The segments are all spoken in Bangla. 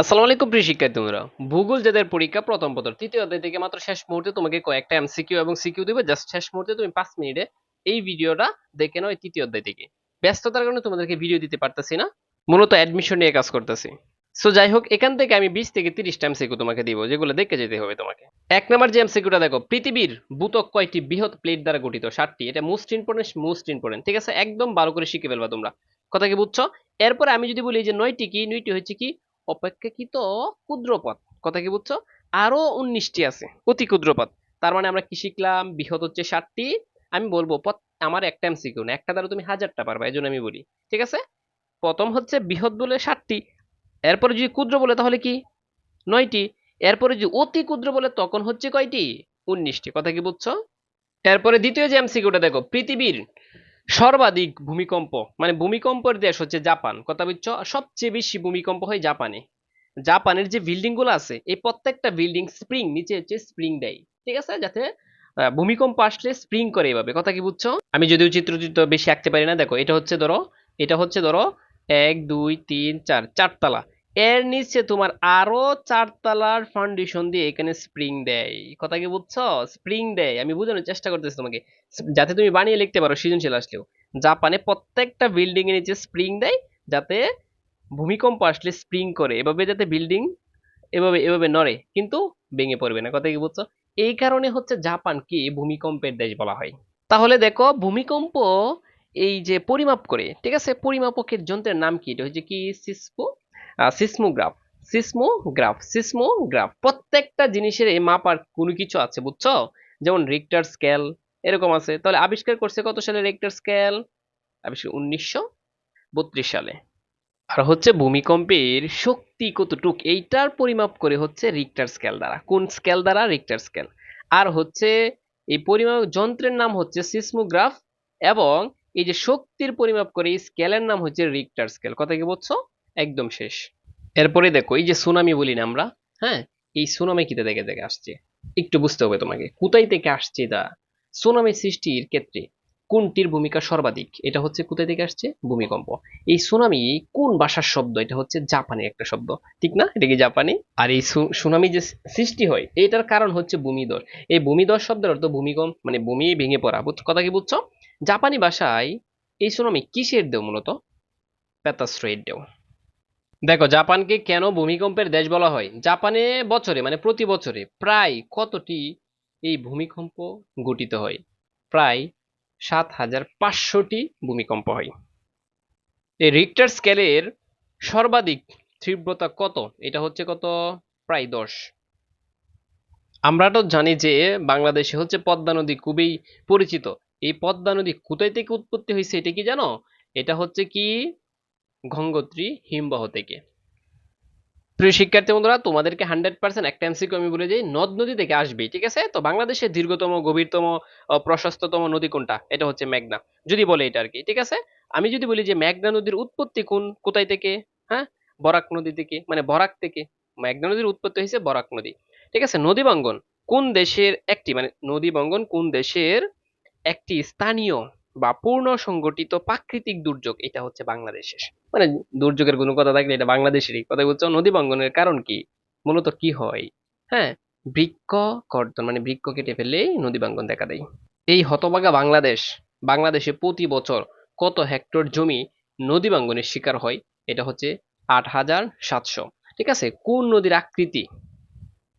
আসসালামু আলাইকুম প্রিয় শিক্ষার্থী তোমরা ভূগোল যাদের পরীক্ষা, প্রথম পত্র, তৃতীয় অধ্যায় থেকে মাত্র শেষ মুহূর্তে তোমাকে কয়েকটা এমসিকিউ এবং সিকিউ দিবে। জাস্ট শেষ মুহূর্তে তুমি পাঁচ মিনিটে এই ভিডিওটা দেখে নাও এই তৃতীয় অধ্যায় থেকে। ব্যস্ততার কারণে তোমাদেরকে ভিডিও দিতে পারতেছি না, মূলত অ্যাডমিশন নিয়ে কাজ করতেছি। সো যাই হোক, এখান থেকে আমি বিশ থেকে তিরিশটা এমসিকিউ তোমাকে দিব, যেগুলো দেখে যেতে হবে তোমাকে। এক নাম্বার যে এমসিকিউটা দেখো, পৃথিবীর ভূতক কয়টি বৃহৎ প্লেট দ্বারা গঠিত? ষাটটি এটা মোস্ট ইম্পর্টেন্ট মোস্ট ইম্পর্টেন্ট ঠিক আছে? একদম ভালো করে শিখে ফেলবা তোমরা। কথা কি বুঝছ? এরপরে আমি যদি বলি যে নয়টি কি, নয়টি হচ্ছে কি? অপেক্ষাকৃত ক্ষুদ্র পথ কথা কি বুঝছ? আরও উনিশটি আছে, অতি ক্ষুদ্র পথ তার মানে আমরা কি শিখলাম? বৃহৎ হচ্ছে ষাটটি। আমি বলব, পথ আমার একটা এমসিকিউ না একটা দ্বারা তুমি হাজারটা পারবা, এই জন্য আমি বলি। ঠিক আছে? প্রথম হচ্ছে বৃহৎ বলে ষাটটি। এরপরে যদি ক্ষুদ্র বলে তাহলে কি? নয়টি। এরপরে যদি অতি ক্ষুদ্র বলে, তখন হচ্ছে কয়টি? উনিশটি। কথা কি বুঝছ? এরপরে দ্বিতীয় যে এমসিকিউটা দেখো, পৃথিবীর সর্বাধিক ভূমিকম্প মানে ভূমিকম্পের দেশ হচ্ছে জাপান। কথা বুঝছ? সবচেয়ে বেশি ভূমিকম্প হয় জাপানে। জাপানের যে বিল্ডিংগুলো আছে, এই প্রত্যেকটা বিল্ডিং স্প্রিং নিচে হচ্ছে স্প্রিং দেয় ঠিক আছে? যাতে ভূমিকম্প আসলে স্প্রিং করে এভাবে। কথা কি বুঝছ? আমি যদিও চিত্র চিত্র বেশি আঁকতে পারি না, দেখো, এটা হচ্ছে ধরো, এটা হচ্ছে ধরো, এক, দুই, তিন, চার, চারতলা। এর নিচে তোমার আরও চারতলার ফাউন্ডেশন দিয়ে এখানে স্প্রিং দেয়। কথা কি বুঝছ? স্প্রিং দেয়। আমি বোঝানোর চেষ্টা করতেছি তোমাকে। যাতে তুমি বানিয়ে লিখতে পারো সৃজনশীল আসলেও। জাপানে প্রত্যেকটা বিল্ডিং এর নিচে স্প্রিং দেয়, যাতে ভূমিকম্প আসলে স্প্রিং করে। এভাবে যাতে বিল্ডিং এভাবে এভাবে নড়ে, কিন্তু ভেঙে পড়বে না। কথা কি বুঝছ? এই কারণে হচ্ছে জাপানকে ভূমিকম্পের দেশ বলা হয়। তাহলে দেখো, ভূমিকম্প এই যে পরিমাপ করে, ঠিক আছে? পরিমাপকের যন্ত্রের নাম কি? এটা হচ্ছে কি? সিসমো সিসমোগ্রাফ সিসমোগ্রাফ সিসমোগ্রাফ প্রত্যেকটা জিনিসের এই মাপার কোনো কিছু আছে, বুঝছ? যেমন রিক্টার স্কেল এরকম আছে। তাহলে আবিষ্কার করছে কত সালে রিক্টার স্কেল আবিষ্কার উনিশশো বত্রিশ সালে। আর হচ্ছে ভূমিকম্পের শক্তি কতটুক? এইটার পরিমাপ করে হচ্ছে রিক্টার স্কেল দ্বারা। কোন স্কেল দ্বারা? রিক্টার স্কেল আর হচ্ছে এই পরিমাপ যন্ত্রের নাম হচ্ছে সিসমোগ্রাফ এবং এই যে শক্তির পরিমাপ করে এই স্কেলের নাম হচ্ছে রিক্টার স্কেল কথা কি বলছো? একদম শেষ। এরপরে দেখো, এই যে সুনামি বলি না আমরা হ্যাঁ? এই সুনামি কিতে থেকে থেকে আসছে? একটু বুঝতে হবে তোমাকে, কোথায় থেকে আসছে দা সুনামি সৃষ্টির ক্ষেত্রে কোনটির ভূমিকা সর্বাধিক? এটা হচ্ছে কোথায় থেকে আসছে? ভূমিকম্প। এই সুনামি কোন ভাষার শব্দ? এটা হচ্ছে জাপানি একটা শব্দ, ঠিক না? এটা কি জাপানি? আর এই সুনামি যে সৃষ্টি হয়, এটার কারণ হচ্ছে ভূমিধস এই ভূমিধস শব্দের অর্থ ভূমিকম্প মানে ভূমি ভেঙে পড়া। কথা কি বুঝছ? জাপানি ভাষায় এই সুনামি কিসের দেও মূলত? প্যাতাশ্রয়ের দেও। দেখো, জাপানকে কেন ভূমিকম্পের দেশ বলা হয়? জাপানে বছরে মানে প্রতি বছরে প্রায় কতটি এই ভূমিকম্প গঠিত হয়? প্রায় সাত হাজার পাঁচশোটি ভূমিকম্প হয়। এই রিক্টার স্কেলের সর্বাধিক তীব্রতা কত? এটা হচ্ছে কত? প্রায় দশ। আমরা তো জানি যে বাংলাদেশে হচ্ছে পদ্মা নদী খুবই পরিচিত। এই পদ্মা নদী কোথায় থেকে উৎপত্তি হয়েছে এটা কি জানো? এটা হচ্ছে কি গঙ্গোত্রী হিমবাহ থেকে। প্রিয় শিক্ষার্থী বন্ধুরা, তোমাদেরকে হান্ড্রেড পার্সেন্ট একটা এমসিকিউ আমি বলে যাই নদ নদী থেকে আসবে, ঠিক আছে? তো বাংলাদেশের দীর্ঘতম, গভীরতম প্রশস্ততম নদী কোনটা? এটা হচ্ছে মেঘনা। যদি বলে এটা আর কি ঠিক আছে? আমি যদি বলি যে মেঘনা নদীর উৎপত্তি কোন, কোথায় থেকে? হ্যাঁ? বরাক নদী থেকে মানে বরাক থেকে। মেঘনা নদীর উৎপত্তি হয়েছে বরাক নদী। ঠিক আছে? নদী বঙ্গন কোন দেশের একটি মানে নদী বঙ্গন কোন দেশের একটি স্থানীয় বা পূর্ণ সংগঠিত প্রাকৃতিক দুর্যোগ, এটা হচ্ছে বাংলাদেশের। মানে দুর্যোগের কোনো কথা থাকলে এটা বাংলাদেশেরই। কথা বলছো নদী বঙ্গনের কারণ কি? মূলত কি হয়? হ্যাঁ বৃক্ষ কর্তন মানে বৃক্ষ কেটে ফেললেই নদী বাঙ্গন দেখা দেয়। এই হতভাগা বাংলাদেশ, বাংলাদেশে প্রতি বছর কত হেক্টর জমি নদী বাঙ্গনের শিকার হয়? এটা হচ্ছে আট হাজার সাতশো। ঠিক আছে? কোন নদীর আকৃতি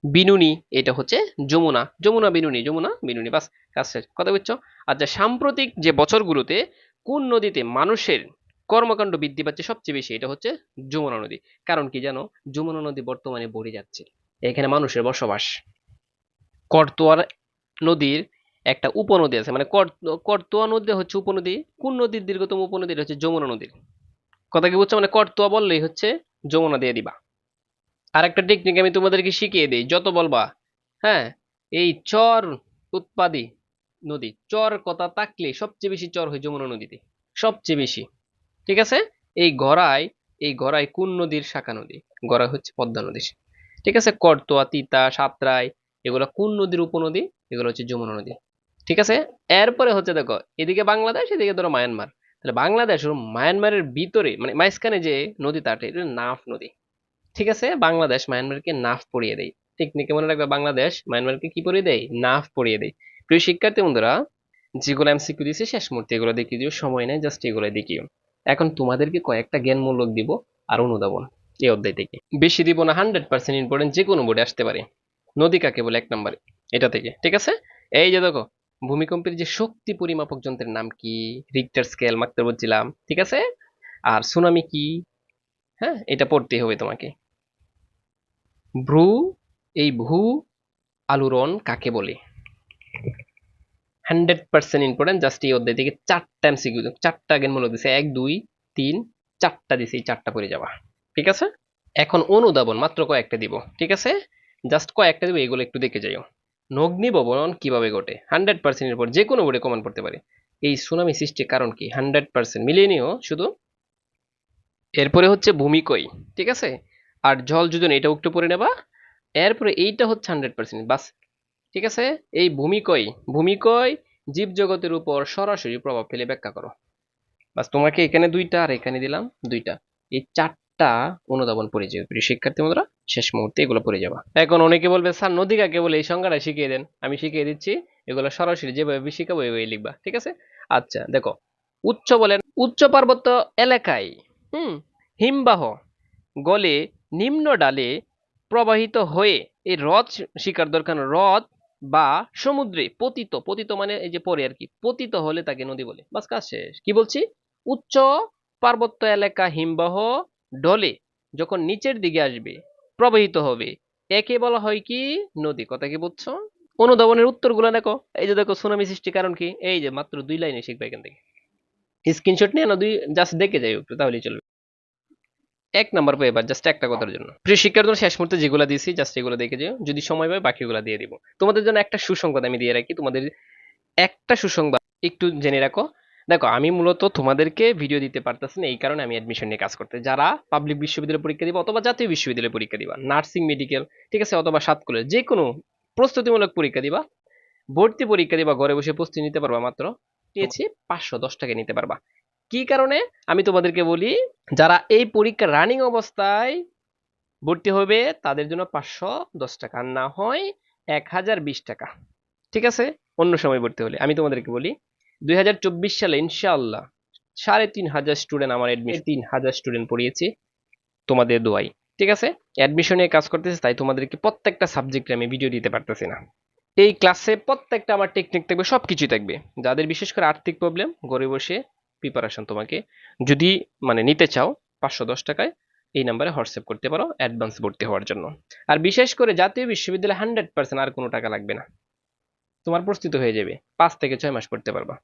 বিনুনি, এটা হচ্ছে যমুনা। যমুনা বিনুনি যমুনা বিনুনি, বাস, কাজ শেষ। কথা বুঝছ? আচ্ছা সাম্প্রতিক যে বছরগুলোতে কোন নদীতে মানুষের কর্মকাণ্ড বৃদ্ধি পাচ্ছে সবচেয়ে বেশি, এটা হচ্ছে যমুনা নদী। কারণ কি জানো? যমুনা নদী বর্তমানে বড়ে যাচ্ছে। এখানে মানুষের বসবাস। করতোয়ার নদীর একটা উপনদী আছে। মানে কর- করতোয়া নদী হচ্ছে উপনদী। কোন নদীর দীর্ঘতম উপনদী? হচ্ছে যমুনা নদীর। কথা কি বুঝছ? মানে করতোয়া বললেই হচ্ছে যমুনা দিয়ে দিবা। আর একটা টেকনিক আমি তোমাদেরকে শিখিয়ে দিই, যত বলবা হ্যাঁ এই চর উৎপাদী নদী, চর কথা তাকলে সবচেয়ে বেশি চর হয় যমুনা নদীতে, সবচেয়ে বেশি, ঠিক আছে? এই গড়াই এই গড়াই কোন নদীর শাখা নদী? গড়াই হচ্ছে পদ্মা নদী, ঠিক আছে? করতোয়া, তিতা, সাতরাই, এগুলো কোন নদীর উপনদী? এগুলো হচ্ছে যমুনা নদী, ঠিক আছে? এরপরে হচ্ছে দেখো, এদিকে বাংলাদেশ, এদিকে ধরো মায়ানমার, তাহলে বাংলাদেশ ও মায়ানমারের ভিতরে মানে মাঝখানে যে নদীটা আছে এটা নাফ নদী ঠিক আছে, বাংলাদেশ, মায়ানমারকে নাফ পড়িয়ে দেয় টেকনিকে মনে রাখবে, বাংলাদেশ, মায়ানমারকে কি পড়িয়ে দেয় নাফ পড়িয়ে দেয় প্রিয় শিক্ষার্থী বন্ধুরা, যেগুলো এমসিকিউ দিয়েছে শেষ মুহূর্তে এগুলো দেখিয়ে দিও, সময় নেই জাস্ট এগুলো দেখিও। এখন তোমাদেরকে কয়েকটা জ্ঞানমূলক দিব আর অনুধাবন এই অধ্যায় থেকে। বেশি দিব না হান্ড্রেড পার্সেন্ট ইম্পর্টেন্ট যে কোনো বোর্ডে আসতে পারে। নদী কাকে বলে? এক নম্বরে। এটা থেকে, ঠিক আছে? এই যে দেখো, ভূমিকম্পের যে শক্তি পরিমাপক যন্ত্রের নাম কি? রিক্টার স্কেল মাত্র বলছিলাম ঠিক আছে? আর সুনামি কি? হ্যাঁ এটা পড়তে হবে তোমাকে। ভ্রু, এই ভূ আলোড়ন কাকে বলে? হান্ড্রেড পার্সেন্ট ইম্পর্টেন্ট জাস্ট এই অধ্যায় থেকে চারটা এমসিকিউ চারটা জ্ঞানমূলক দিছে, এক, দুই, তিন, চারটা দিছে, এই চারটা করে যাবা। ঠিক আছে? এখন অনুদাবন মাত্র কয়েকটা দিব। ঠিক আছে? জাস্ট কয়েকটা দিব, এগুলো একটু দেখে যাইও। নগ্নিভবন কীভাবে ঘটে? হান্ড্রেড পার্সেন্টের পর যে কোনো বোর্ডে কমন পড়তে পারে। এই সুনামি সৃষ্টির কারণ কি? হান্ড্রেড পার্সেন্ট মিলিয়ে নিও শুধু এরপরে হচ্ছে ভূমিকই, ঠিক আছে? আর জল যোজন এটাও একটু পড়ে নেবা। এরপরে এইটা হচ্ছে হান্ড্রেড পার্সেন্ট বাস। ঠিক আছে? এই ভূমিকয় ভূমিকয় জীবজগতের উপর সরাসরি প্রভাব ফেলে, ব্যাখ্যা করো। বাস, তোমাকে এখানে দুইটা আর এখানে দিলাম দুইটা। এই চারটা অনুধাবন পড়ে যাবে, প্রিয় শিক্ষার্থী বন্ধুরা। শেষ মুহূর্তে এগুলো পড়ে যাবা। এখন অনেকে বলবে, স্যার নদী কাকে বলে এই সংজ্ঞাটা শিখিয়ে দেন। আমি শিখিয়ে দিচ্ছি, এগুলো সরাসরি যেভাবে শিখাবো ওইভাবে লিখবা। ঠিক আছে? আচ্ছা দেখো, উচ্চ বলেন, উচ্চ পার্বত্য এলাকায় হুম। হিমবাহ গলে নিম্ন ডালে প্রবাহিত হয়ে এই হ্রদ শিকার দরকার হ্রদ বা সমুদ্রে পতিত পতিত মানে এই যে পরে আর কি, পতিত হলে তাকে নদী বলে। বাস কাজ শেষ। কি বলছি? উচ্চ পার্বত্য এলাকা হিমবাহ ডলে যখন নিচের দিকে আসবে, প্রবাহিত হবে, একে বলা হয় কি? নদী। কথা কি বুঝছ? অনুধাবনের উত্তরগুলো দেখো। এই যে দেখো, সুনামি সৃষ্টি কারণ কি? এই যে মাত্র দুই লাইনে শিখবে এখান থেকে। স্ক্রিনশট নিয়ে না দুই জাস্ট দেখে যাই একটু, তাহলেই চলবে। এক নাম্বার পাই এবার জাস্ট একটা কথার জন্য। প্রিয় শিক্ষার জন্য শেষ মুহূর্তে যেগুলো দিয়েছি জাস্ট এগুলো দেখে যেও। যদি সময় পাই, বাকিগুলো দিয়ে দিব। তোমাদের জন্য একটা সুসংবাদ আমি দিয়ে রাখি। তোমাদের একটা সুসংবাদ একটু জেনে রাখো। দেখো, আমি মূলত তোমাদেরকে ভিডিও দিতে পারতেছি না, এই কারণে আমি অ্যাডমিশন নিয়ে কাজ করতে। যারা পাবলিক বিশ্ববিদ্যালয়ে পরীক্ষা দিবা অথবা জাতীয় বিশ্ববিদ্যালয়ে পরীক্ষা দিবা নার্সিং মেডিকেল ঠিক আছে, অথবা সাত কলেজ যে কোনো প্রস্তুতিমূলক পরীক্ষা দিবা, ভর্তি পরীক্ষা দিবা, ঘরে বসে প্রস্তুতি নিতে পারবা মাত্র। নিয়েছি পাঁচশো দশ টাকা নিতে পারবা। কি কারণে? আমি তোমাদেরকে বলি যারা এই পরীক্ষা রানিং অবস্থায় ভর্তি হবে তাদের জন্য পাঁচশো দশ টাকা না হয় এক হাজার বিশ টাকা। ঠিক আছে? অন্য সময় ভর্তি হলে। আমি তোমাদেরকে বলি দুই হাজার চব্বিশ সালে ইনশাআল্লাহ সাড়ে তিন হাজার স্টুডেন্ট আমার এডমিশন তিন হাজার স্টুডেন্ট পড়িয়েছি তোমাদের দোয়াই ঠিক আছে? অ্যাডমিশনে কাজ করতেছে তাই তোমাদেরকে প্রত্যেকটা সাবজেক্টে আমি ভিডিও দিতে পারতেছি না। এই ক্লাসে প্রত্যেকটা আমার টেকনিক থাকবে সব কিছুই থাকবে। যাদের বিশেষ করে আর্থিক প্রবলেম ঘরে বসে প্রিপারেশন তোমাকে যদি মানে নিতে চাও, পাঁচশো দশ টাকায় এই নাম্বারে হোয়াটসঅ্যাপ করতে পারো অ্যাডভান্স ভর্তি হওয়ার জন্য। আর বিশেষ করে জাতীয় বিশ্ববিদ্যালয়ে হান্ড্রেড পার্সেন্ট আর কোনো টাকা লাগবে না। তোমার প্রস্তুত হয়ে যাবে, পাঁচ থেকে ছয় মাস পড়তে পারবা।